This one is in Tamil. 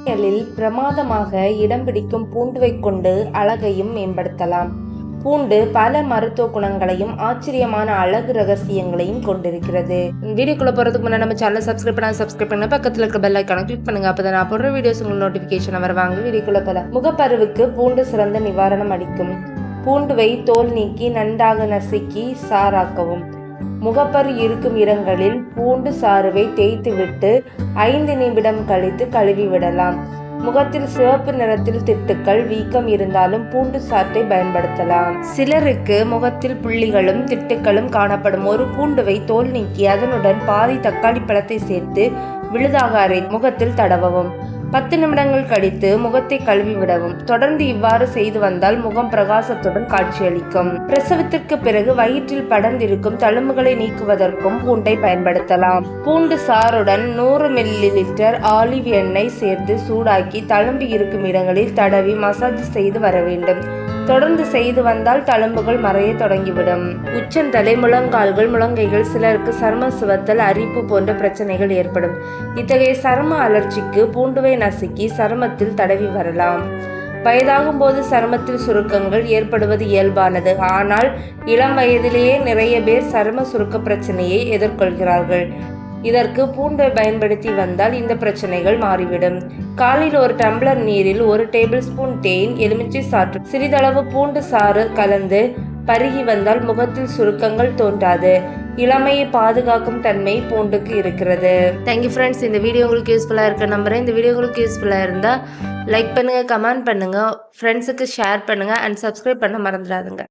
சமையலில் பிரமாதமாக இடம் பிடிக்கும் பூண்டுவை கொண்டு அழகையும் மேம்படுத்தலாம். பூண்டு பல மருத்துவ குணங்களையும் ஆச்சரியமான அழகு ரகசியங்களையும் கொண்டிருக்கிறது. வீடியோக்குள்ள போறதுக்கு முன்னாடி நம்ம சேனல் சப்ஸ்கிரைப் பண்ணா சப்ஸ்கிரைப் பண்ணி பக்கத்துல இருக்க பெல் ஐக்கான கிளிக் பண்ணுங்க. அப்பதான் நான் போடுற வீடியோஸ் உங்களுக்கு நோட்டிபிகேஷன் வருவாங்க வீடியோக்குள்ள போல முகப்பருவுக்கு பூண்டு சிறந்த நிவாரணம் அளிக்கும். பூண்டுவை தோல் நீக்கி நன்றாக நசுக்கி சாராக்கவும் முகப்பரு இருக்கும் இடங்களில் பூண்டு சாறுவை தேய்த்துவிட்டு ஐந்து நிமிடம் கழித்து கழுவி விடலாம் முகத்தில் சிவப்பு நிறத்தில் திட்டுக்கள் வீக்கம் இருந்தாலும் பூண்டு சாற்றை பயன்படுத்தலாம். சிலருக்கு முகத்தில் புள்ளிகளும் திட்டுக்களும் காணப்படும். ஒரு பூண்டுவை தோல் நீக்கி அதனுடன் பாதி தக்காளி பழத்தை சேர்த்து விழுதாக அரை முகத்தில் தடவவும். பத்து நிமிடங்கள் கழித்து முகத்தை கழுவி விடவும். தொடர்ந்து இவ்வாறு செய்து வந்தால் முகம் பிரகாசத்துடன் காட்சியளிக்கும். பிரசவத்திற்கு பிறகு வயிற்றில் படர்ந்திருக்கும் தழும்புகளை நீக்குவதற்கும் பூண்டை பயன்படுத்தலாம். பூண்டு சாறுடன் நூறு மில்லி லிட்டர் ஆலிவ் எண்ணெய் சேர்த்து சூடாக்கி தழும்பு இருக்கும் இடங்களில் தடவி மசாஜ் செய்து வர வேண்டும். தொடர்ந்து செய்து வந்தால் தழும்புகள் மறைய தொடங்கிவிடும். உச்சந்தலை முழங்கால்கள் முழங்கைகள் சிலருக்கு சரும சுவத்தல் அரிப்பு போன்ற பிரச்சனைகள் ஏற்படும். இத்தகைய சரும அலர்ச்சிக்கு பூண்டுவை நசுக்கி சருமத்தில் தடவி வரலாம். வயதாகும் போது சருமத்தில் சுருக்கங்கள் ஏற்படுவது இயல்பானது. ஆனால் இளம் வயதிலேயே நிறைய பேர் சரும சுருக்க பிரச்சனையை எதிர்கொள்கிறார்கள். இதற்கு பூண்டை பயன்படுத்தி வந்தால் இந்த பிரச்சனைகள் மாறிவிடும். காலையில் ஒரு டம்ளர் நீரில் ஒரு டேபிள் ஸ்பூன் தேன் எலுமிச்சை சாற்று சிறிதளவு பூண்டு சாறு கலந்து பருகி வந்தால் முகத்தில் சுருக்கங்கள் தோன்றாது. இளமையை பாதுகாக்கும் தன்மை பூண்டுக்கு இருக்கிறது. தேங்க்யூ ஃப்ரெண்ட்ஸ் இந்த வீடியோ உங்களுக்கு யூஸ்ஃபுல்லாக இருக்க. நம்புறேன். இந்த வீடியோ உங்களுக்கு யூஸ்ஃபுல்லாக இருந்தால் லைக் பண்ணுங்கள் கமெண்ட் பண்ணுங்கள் ஃப்ரெண்ட்ஸுக்கு ஷேர் பண்ணுங்கள் அண்ட் சப்ஸ்கிரைப் பண்ண மறந்துடாதுங்க.